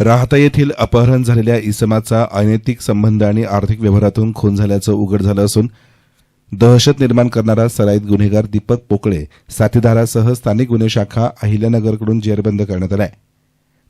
राहता येथील अपहरण झालेल्या इसमाचा अनैतिक संबंध आणि आर्थिक व्यवहारातून खून झाल्याचं उघड झालं असून दहशत निर्माण करणारा सराईत गुन्हेगार दीपक पोकळे साथीदारासह स्थानिक गुन्हे शाखा अहिल्यानगरकडून जेरबंद करण्यात आलाय.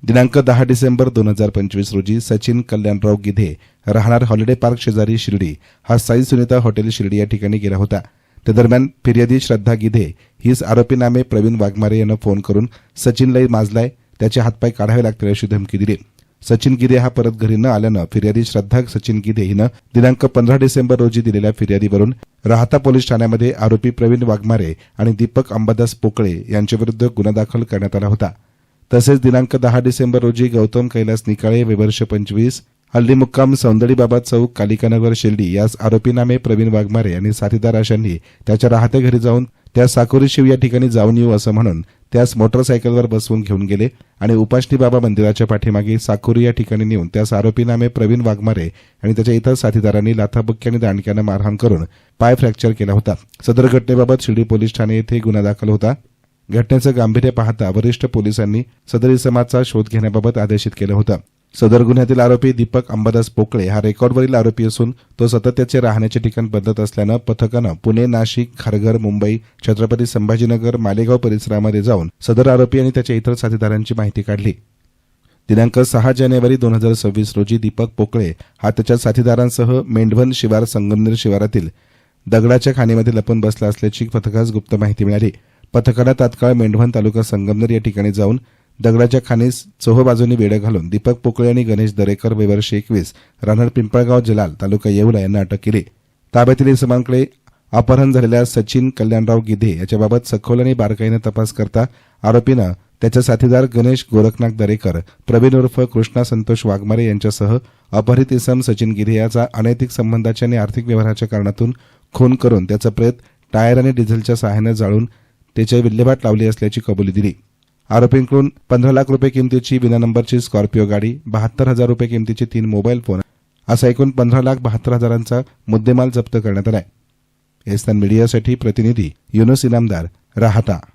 दिनांक दहा डिसेंबर दोन हजार पंचवीस रोजी सचिन कल्याणराव गिधे राहणार हॉलिडे पार्क शेजारी शिर्डी हा साई सुनीता हॉटेल शिर्डी या ठिकाणी गेला होता. त्या दरम्यान फिर्यादी श्रद्धा गिधे हीच आरोपीनामे प्रवीण वाघमारे यांना फोन करून सचिनलाही माजलाय. त्याचे हातपाय काढावे लागतील अशी धमकी दिली. सचिन गिदे हा परत घरी न आल्यानं फिर्यादी श्रद्धा सचिन गिदे हिनं दिनांक पंधरा डिसेंबर रोजी दिलेल्या फिर्यादीवरून राहता पोलीस ठाण्यामध्ये आरोपी प्रवीण वाघमारे आणि दीपक अंबादास पोकळे यांच्याविरुद्ध गुन्हा दाखल करण्यात आला होता. तसेच दिनांक दहा डिसेंबर रोजी गौतम कैलास निकाळे वेवर्ष पंचवीस हल्ली मुक्काम सौंदळीबाबा चौक कालिकानगर शिर्डी यास आरोपीनामे प्रवीण वाघमारे आणि साथीदार अशांनी त्याच्या राहत्या घरी जाऊन त्या साकोरी शिव या ठिकाणी जाऊन येऊ असं म्हणून त्यास मोटरसायकलवर बसवून घेऊन गेले आणि उपासनी बाबा मंदिराच्या पाठीमागे साकोरी या ठिकाणी नेऊन त्यास आरोपी नामे प्रवीण वाघमारे आणि त्याच्या इतर साथीदारांनी लाथाबक्की आणि दांडक्यानं मारहाण करून पाय फ्रॅक्चर केला होता. सदर घटनेबाबत शिर्डी पोलीस ठाणे येथे गुन्हा दाखल होता. घटनेचं गांभीर्य पाहता वरिष्ठ पोलिसांनी सदर इसमाचा शोध घेण्याबाबत आदेशित केलं होतं. सदर गुन्ह्यातील आरोपी दीपक अंबादास पोकळे हा रेकॉर्डवरील आरोपी असून तो सतत त्याचे राहण्याचे ठिकाण बदलत असल्यानं पथकानं पुणे नाशिक खारघर मुंबई छत्रपती संभाजीनगर मालेगाव परिसरामध्ये जाऊन सदर आरोपी आणि त्याच्या इतर साथीदारांची माहिती काढली. दिनांक सहा जानेवारी दोन हजार सव्वीस रोजी दीपक पोकळे हा त्याच्या साथीदारांसह मेंढवन शिवार संगमनेर शिवारातील दगडाच्या खाणीमध्ये लपून बसला असल्याची पथकास गुप्त माहिती मिळाली. पथकाला तात्काळ मेंढवन तालुका संगमनेर या ठिकाणी जाऊन दगडाच्या खाणीस चोह बाजूंनी वेढं घालून दीपक पोकळे आणि गणेश दरेकर वेवर्ष एकवीस राहणार पिंपळगाव जलाल तालुका येवला यांना अटक केली. ताब्यातील इसमांकडे अपहरण झालेल्या सचिन कल्याणराव गिधे याच्याबाबत सखोल आणि बारकाईनं तपास करता आरोपीनं त्याचा साथीदार गणेश गोरखनाथ दरेकर प्रवीण उर्फ कृष्णा संतोष वाघमारे यांच्यासह अपहरित इसम सचिन गिधे याचा अनैतिक संबंधाच्या आणि आर्थिक व्यवहाराच्या कारणातून खून करून त्याचं प्रेत टायर आणि डिझेलच्या सहाय्यानं जाळून त्याच्या विल्हेवाट लावली असल्याची कबुली दिली. आरोपींकडून पंधरा लाख रुपये किमतीची विना नंबरची स्कॉर्पिओ गाडी बहात्तर हजार रुपये किमतीचे तीन मोबाईल फोन असा एकूण पंधरा लाख बहात्तर हजारांचा मुद्देमाल जप्त करण्यात आलाय. एस्तान मीडियासाठी प्रतिनिधी युनुस इनामदार राहता.